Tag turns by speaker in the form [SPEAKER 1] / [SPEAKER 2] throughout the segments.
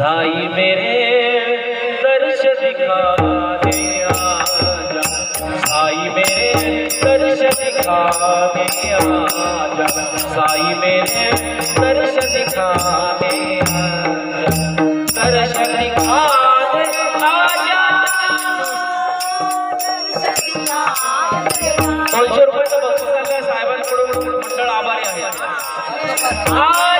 [SPEAKER 1] साई मेरे दर्श दिखा दे साई मेरे दर्श दिखा दे साई मेरे दर्श दिखा दे दर्श दिखा दे आभारी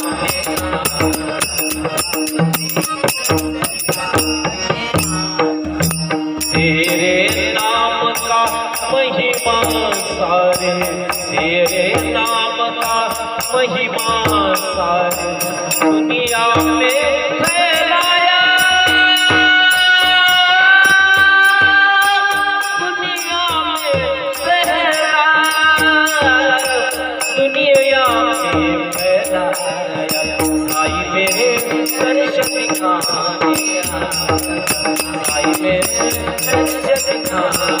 [SPEAKER 1] सारे, तेरे नाम का महिमा सारे। दुनिया में फैलाया। दुनिया में में मेरे दर्श दिखा साई मेरे दर्श दिखा हिंदू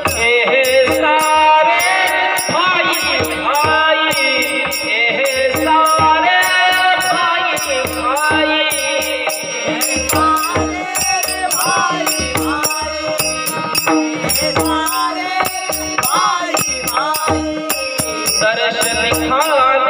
[SPEAKER 1] recall.